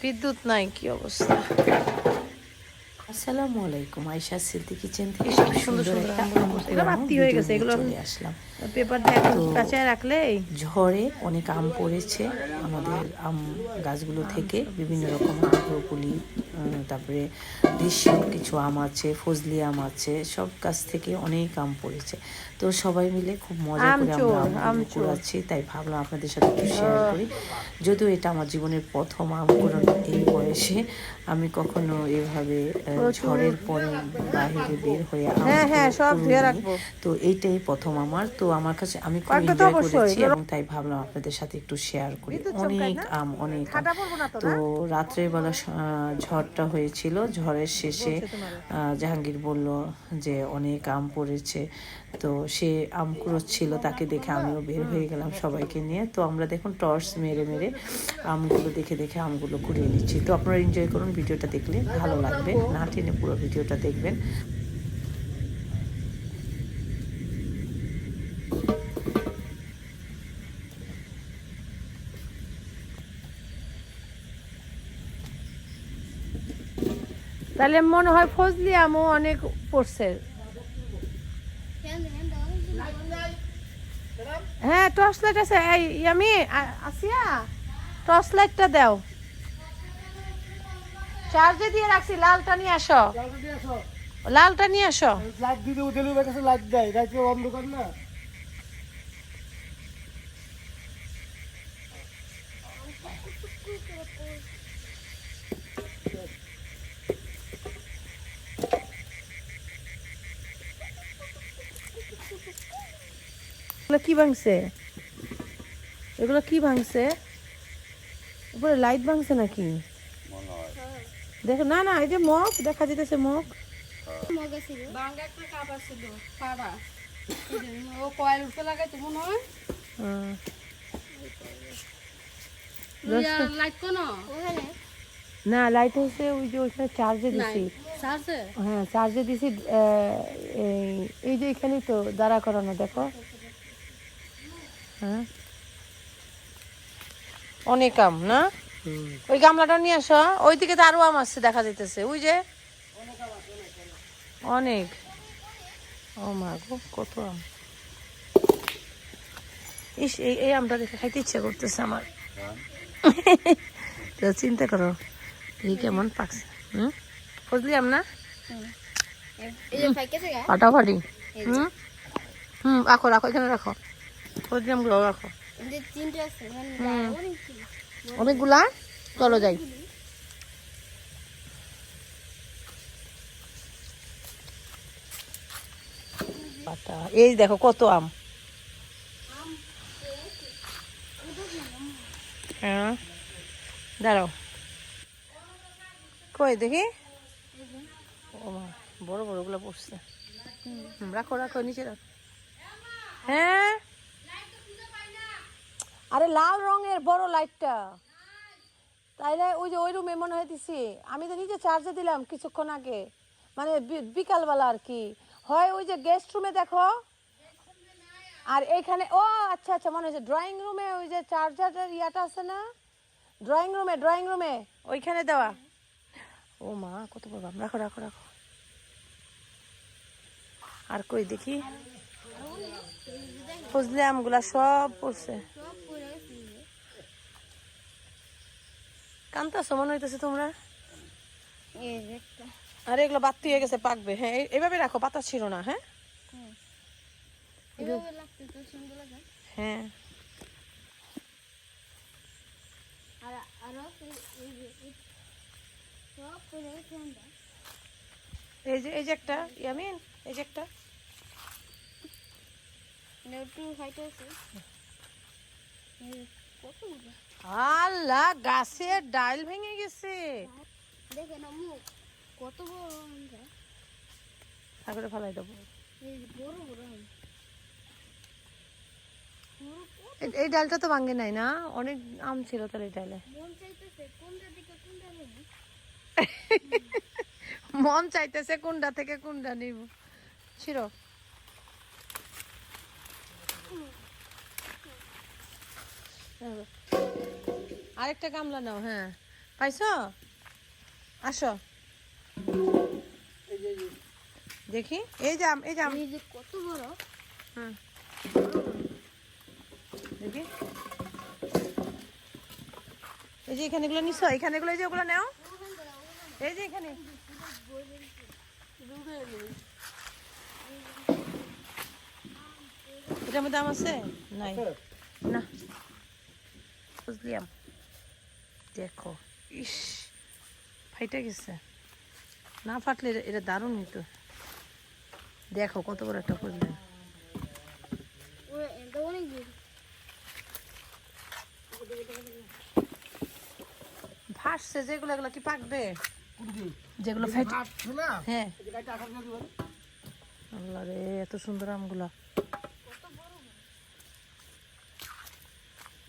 বিদ্যুৎ নাই কি অবস্থা? আসসালামু আলাইকুম আয়শা সিদ্দি কিচেন থেকে কি সুন্দর সুন্দর আম পড়ছে। এগুলো বাতি হয়ে গেছে, এগুলো চলে আসলাম পেপার দিয়ে এখন কাঁচায় রাখলে ঝড়ে অনেক আম পড়েছে আমাদের আম গাছগুলো থেকে বিভিন্ন রকম আগ্রপুলি তারপরে দেশীয় কিছু আম আছে ফজলি আম আছে সব গাছ থেকে অনেক আম পড়েছে তো সবাই মিলে খুব মজা করে আমরা আমচোর। কুড়াচ্ছি তাই ভাবলাম আপনাদের সাথে একটু শেয়ার করি যদিও এটা আমার জীবনের প্রথম আম কুড়ানো এই বয়সে আমি কখনো এভাবে ঝড়ের পরে বাহিরে বের হয়ে হ্যাঁ, হ্যাঁ, সব ধুয়ে রাখব। তো এইটাই প্রথম আমার। তো আমার কাছে আমি খুব এনজয় করেছি এবং তাই ভাবলাম আপনাদের সাথে একটু শেয়ার করি। অনেক আম অনেক তো, রাত্রের বেলা ঝড়টা হয়েছিল। ঝড়ের শেষে জাহাঙ্গীর বলল যে অনেক আম পড়েছে। তো সে আম ছিল, তাকে দেখে আমিও বের হয়ে গেলাম সবাইকে নিয়ে। তো আমরা দেখুন টর্চ মেরে মেরে আমগুলো দেখে দেখে আমগুলো কুড়িয়ে নিচ্ছি। তো আপনারা এনজয় করুন ভিডিওটা দেখলে ভালো লাগবে। না টেনে পুরো ভিডিওটা দেখবেন। তাহলে মনে হয় ফজলি আমও অনেক পড়ছে হ্যাঁ হ্যাঁ অনেকগুলো হ্যাঁ টর্চ লাইট আছে। এই আমি আসিয়া টর্চ লাইটটা দাও। চার্জে দিয়ে রাখছি লালটা নিয়ে আসো। লালটা নিয়ে আসো। লাইট দিয়ে লাইট দেয় অন্ধকার না। এগুলো কি ভাঙছে? এগুলো কি ভাঙছে? উপরে লাইট ভাঙছে নাকি? দেখো না না এই যে মগ দেখা যেতেছে মগ। না লাইট হচ্ছে ওই যে ওইখানে চার্জে দিছি। হ্যাঁ চার্জে দিছি এই- যে এখানেই তো দাঁড়া করানো দেখো। অনেক আম না? ওই গামলাটা নিয়ে আসো। ওই দিকে তো আরও আম আসছে দেখা যাইতেছে। ওই যে? অনেক। ও মা গো কত আম। ইস এই এই আমটা দেখে খাইতে ইচ্ছে করতেছে আমার। তো চিন্তা করো এই কেমন পাকছে। হুম? ফজলি আম না? ফাটাফাটি হুম? হুম রাখো রাখো এখানে রাখো। আমগুলো রাখো? মানে অনেকগুলো? চলো যাই। পাতা। এই দেখো কত আম। হ্যাঁ। দাঁড়াও। কই দেখি? ও বড় বড়গুলো পড়ছে। রাখো রাখো নিচে রাখো। হ্যাঁ? আরে লাল রঙের বড় লাইটটা তাইলে ওই যে ওই রুমে মনে হইতেছি, আমি তো নিজে চার্জে দিলাম কিছুক্ষণ আগে। মানে বিকালবেলা আর কি। হয় ওই যে গেস্ট রুমে দেখো? আর এইখানে ও আচ্ছা আচ্ছা মনে হচ্ছে ড্রয়িং রুমে ওই যে চার্জারের ইয়াটা আছে না? ড্রয়িং রুমে ড্রয়িং রুমে ওইখানে দেওয়া। ও মা, কত বড় আম। রাখো রাখো রাখো। আর কই দেখি? ফজলে আমগুলা সব পড়ছে সব পড়ে গেছে কান্তাছো মনে হইতেছে তোমরা? আরে এগুলো বাত্তি হয়ে গেছে পাকবে। হ্যাঁ এইভাবে রাখো পাতা ছিল না হ্যাঁ? হ্যাঁ। আর এই- যে এই- যে একটা ইয়ামিন এই যে একটা। হাইট আছে। আল্লাহ গাছের ডাল ভেঙে গেছে। দেখে না কত বড় আমরা ফেলাই দেবো। এই বড় বড় ডালটা তো ভাঙে নাই না? অনেক আম ছিল এই ডালে। মন মন চাইতেছে কোনটা থেকে কোনটা নিব। ছিল আরেকটা গামলা নাও হ্যাঁ। পাইছো? আসো। দেখি। এই যে এই যে কত বড়? হুম। দেখি। এই যে এখানে এগুলো নিছো? এখানে এগুলো এই যে ওগুলো নাও। এই যে এখানে। এটার মধ্যে দাম আছে? নাই। না। বুঝলিয়াম দেখো ইস ফাইটে গেছে। না ফাটলে এটা- দারুণ হতো দেখো কত বড় একটা বড় ফাটছে যেগুলো এগুলো কি পাকবে যেগুলো হ্যাঁ। আল্লাহ রে এত সুন্দর আমগুলা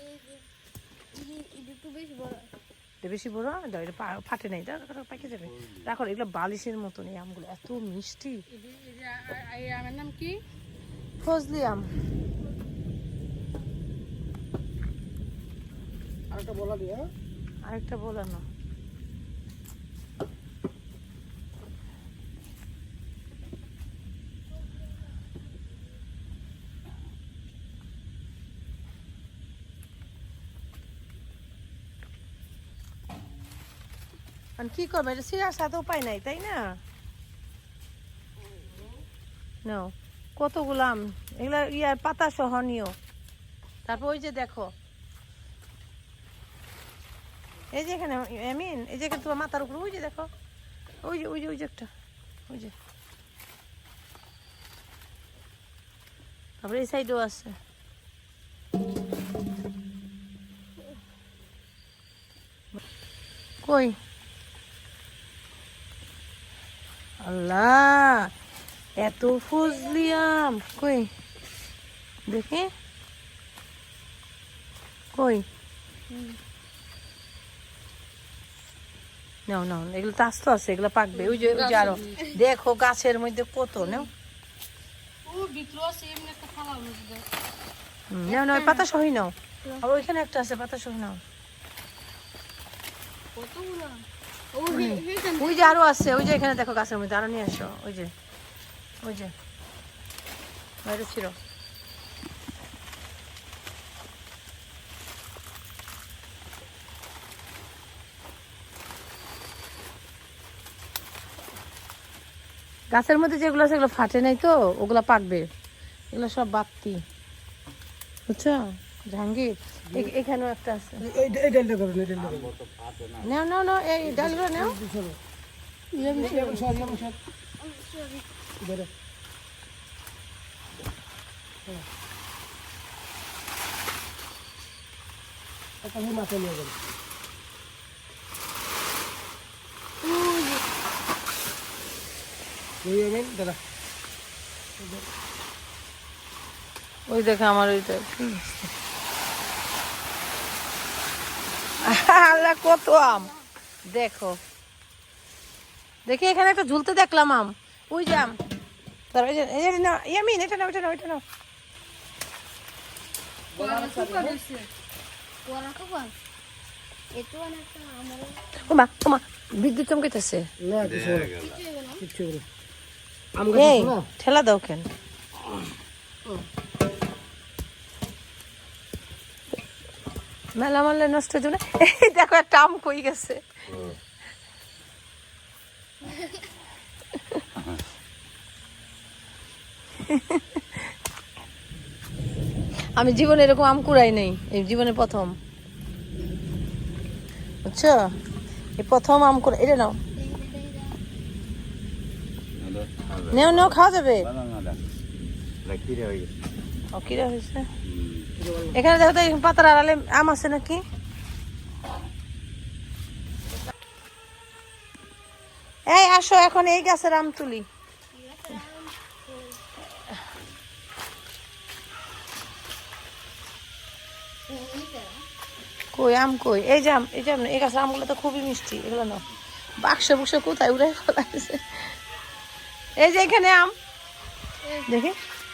এই যে এই যে এটা বেশি বড় এটা বেশি বড় দাও এটা পা- ফাটে নাই। এটা পাকে যাবে। রাখো এগুলো বালিশের মতন এই আমগুলো। এত মিষ্টি। এই আমের নাম কি ফজলি আম। আরেকটা বলা দিয়ে আরেকটা আরেকটা বলানো আর কি করবে এটা সিরার সাথে উপায় নাই, তাই না? নাও কতগুলো আম? এগুলা ইয়ার পাতা সহ নিও তারপর ওই যে দেখো, এই যে এখানে এমিন এই যে তোমার মাথার উপর, ওই যে দেখো, ওই যে ওই যে ওই যে একটা, ওই যে। তারপরে এই সাইডেও আছে। কই? আল্লাহ এত ফজলিয়াম কই? দেখি। কই? নাও নাও এগুলো তো আস্ত আছে এগুলো পাকবে। ওই যে ওই যে আরও। দেখো গাছের মধ্যে কত নাও। নাও নাও পাতা সহি নাও। আর ওইখানে একটা আছে পাতা সহি নাও। কতগুলো ওই যে আরও আছে, ওই যে এখানে দেখো গাছের মধ্যে, আরও নিয়ে আসো, ওই যে ওই যে বাইরে ছিল। গাছের মধ্যে যেগুলো আছে ফাটে নাই তো, ওগুলা পাকবে। এগুলো সব বাত্তি বুঝছ? জাহাঙ্গীর এখানেও একটা আছে। এই এই ডালটা করুন এই ডালটা নাও নাও নাও এই ডালগুলো নাও। যেমন সব যেমন সব ধরে একটা মাথা নিয়ে যাবে দাদা। ওই দেখে আমার ওইটা কি হচ্ছে? আল্লাহ কত আম। দেখো। দেখি এখানে একটা ঝুলতে দেখলাম আম। ওই যে আম। ইয়ামিন এটা নাও এটা নাও এটা নাও। বিদ্যুৎ চমকাইতেছে। না কিছু না কিছু হবে না কিচ্ছু না আম গাছ এই আছে না ঠেলা দাও কেন? মেলা মারলে নষ্ট হয়ে যাবে এই দেখো একটা আম কই গেছে। আমি জীবনে এরকম আম কুড়াই নেই এই জীবনে প্রথম। বুঝছ? এই প্রথম আম কুড়া এটা নাও। নেও নেও খাওয়া যাবে। ও কিরা হয়েছে? এখানে দেখো তো পাতার আড়ালে আম আছে নাকি? এই, আসো, এখন এই গাছের আম তুলি। কই, আম কই? এই আম এই আম, এই গাছের আমগুলো তো খুবই মিষ্টি, এগুলো নাও। বাক্স বুক্স কোথায় উড়ে ফেলাইছে এই যে এখানে আম। দেখি।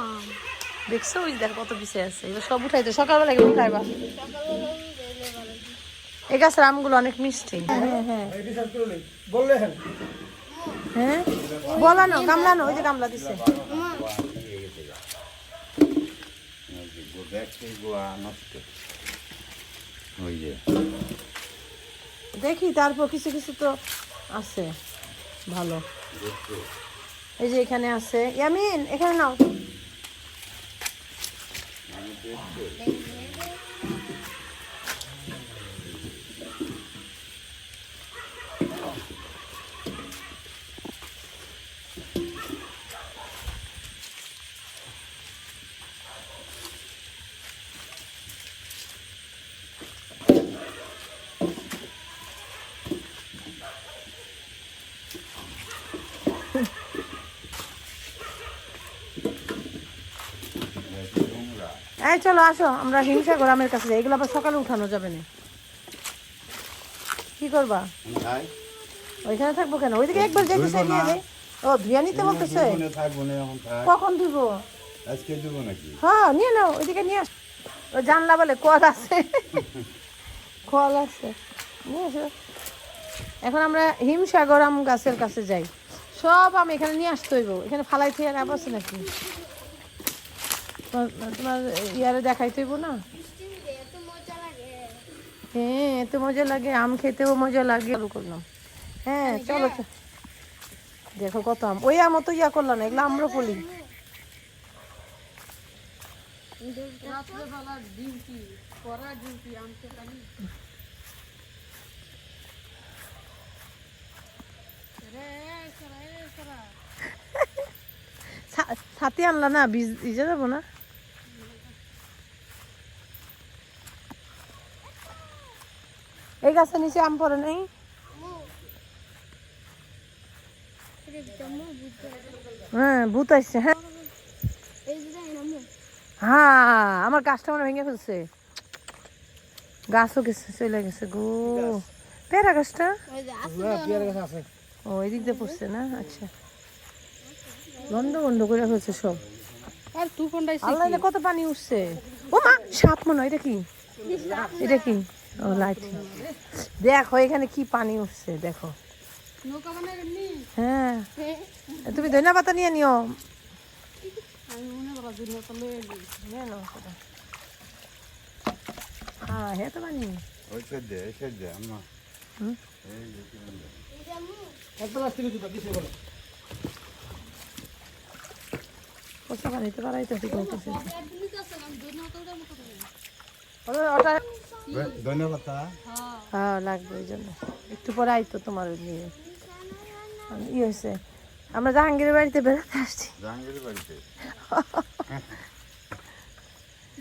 আম। দেখছ? ওই দেখো কত পিছিয়ে আছে। এবার সব উঠাইতে সকালবেলা এগুলো উঠাইবা এই গাছের আমগুলো অনেক মিষ্টি। হ্যাঁ হ্যাঁ। বললে হ্যাঁ? হ্যাঁ বলানো গামলানো ওই যে গামলা দিছে। দেখি তারপর কিছু কিছু তো আছে। ভালো। এই যে এখানে আছে। ইয়ামিন এখানে নাও। Yes. এই চলো আসো। আমরা হিংসা গ্রামের কাছে যাই। এগুলো আবার সকালে উঠানো যাবে না। কি করবা? ওইখানে থাকব কেন? ওইদিকে একবার ধুইবো না। নিয়ে ও ধুয়া নিতে বলতেছে। কখন দিব আজকে দেবো নাকি? হ্যাঁ নিয়ে নাও ওইদিকে নিয়ে আস। ও জানলা বলে কল আছে। কল আছে। নিয়ে আসো এখন আমরা হিমসাগর আম গাছের কাছে যাই। সব আম এখানে নিয়ে আসতে হইব। এখানে ফালাই থেকে আর আছে নাকি? তোমার ইয়ারে দেখাইতে হইব না? হ্যাঁ এত মজা লাগে আম খেতেও মজা লাগে। চালু করলাম। হ্যাঁ চলো। দেখো কত আম। ওই আমও তো ইয়া করলাম না এগুলো আম্রপলি। রাত্রেবেলা ডিউটি করা ডিউটি আনতে পারি রে সরা এ সরা। ছা- ছাতি আনলা না বীজ ইজে যাব না? এই গাছের নিচে আম পড়ে নাই? হ্যাঁ ভূত আসছে হ্যাঁ। হ্যাঁ আমার গাছটা মনে ভেঙে ফেলছে। গাছও গেছে চলে গেছে গো। পেয়ারা গাছটা? ও এদিক দিয়ে পড়ছে না? আচ্ছা। বন্ধ বন্ধ করে ফেলছে সব। আর তুফানটা আল্লাহ কত পানি উঠছে। ও মা সাপ মনে হয় এটা কি? এটা কি? দেখো এখানে কি পানি উঠছে দেখো। হ্যাঁ। তুমি ধনিয়া পাতা নিয়ে নিও। সেটা। হ্যাঁ তো পানি। পানিতে পারাইতে ওটা ধন্যবাদ হ্যাঁ লাগবে ওই জন্য। একটু পরে আইতো তোমার নিয়ে ই হয়েছে আমরা জাহাঙ্গীরের বাড়িতে বেড়াতে আসছি। জাহাঙ্গীর বাড়িতে?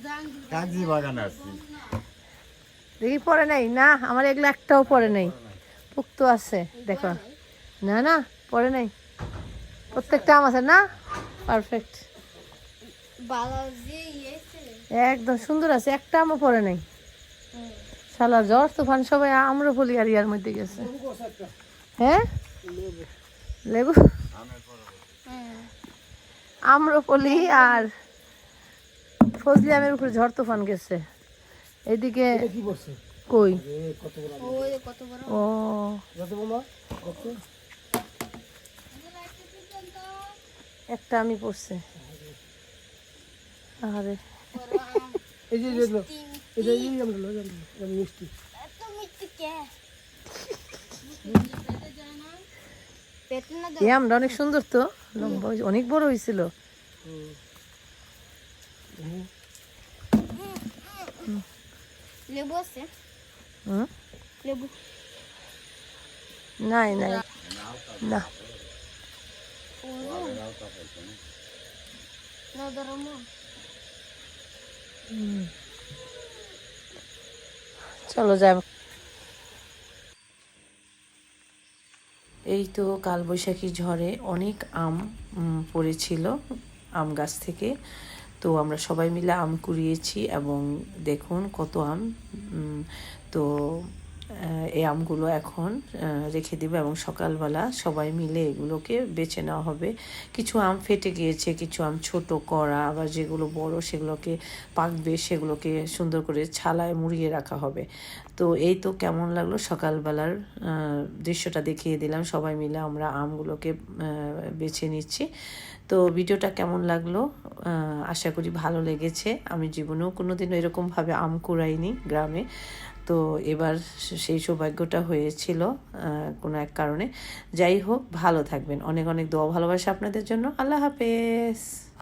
জাহাঙ্গীর কাগজি বাগানে আসছি। দেখি পরে নাই? না আমার এগুলো একটাও পরে নাই। পুক্ত আছে দেখো। না না পরে নাই। প্রত্যেকটা আম আছে না? পারফেক্ট একদম সুন্দর আছে একটা আমও পরে নাই। শালা জ্বর তুফান সবাই আম্রপলি আর ইয়ার মধ্যে গেছে। হ্যাঁ? লেবু? আম্রপলি আর ফজলি আমের উপরে ঝড় তুফান গেছে। এদিকে কই? এ কত বড় ওই যে কত বড় ও। একটা আমি পড়ছে। আরে এই যে যেগুলো এই মিষ্টি। এত মিষ্টি কে? এই আমটা অনেক সুন্দর তো। লম্বা হয়েছে, অনেক বড় হয়েছিল। লেবু আছে? হুম? লেবু। নাই নাই। না। না। চলো যাই। এই তো কালবৈশাখী ঝড়ে অনেক আম পড়েছিল আম গাছ থেকে। তো আমরা সবাই মিলে আম কুড়িয়েছি এবং দেখুন কত আম। তো এই আমগুলো এখন রেখে দেবে এবং সকালবেলা সবাই মিলে এগুলোকে বেছে নেওয়া হবে। কিছু আম ফেটে গিয়েছে, কিছু আম ছোট করা আবার যেগুলো বড় সেগুলোকে পাকবে, সেগুলোকে সুন্দর করে ছালায় মুড়িয়ে রাখা হবে। তো এই তো কেমন লাগল সকালবেলার দৃশ্যটা দেখিয়ে দিলাম। সবাই মিলে আমরা আমগুলোকে বেছে নিচ্ছি। তো ভিডিওটা কেমন লাগল? আশা করি ভালো লেগেছে। আমি জীবনেও কোনো কোনোদিনও এরকমভাবে আম কুড়াইনি গ্রামে। তো এবার সেই সৌভাগ্যটা হয়েছিল কোনো এক কারণে। যাই হোক, ভালো থাকবেন। অনেক অনেক দোয়া ভালোবাসা আপনাদের জন্য। আল্লাহ হাফেজ।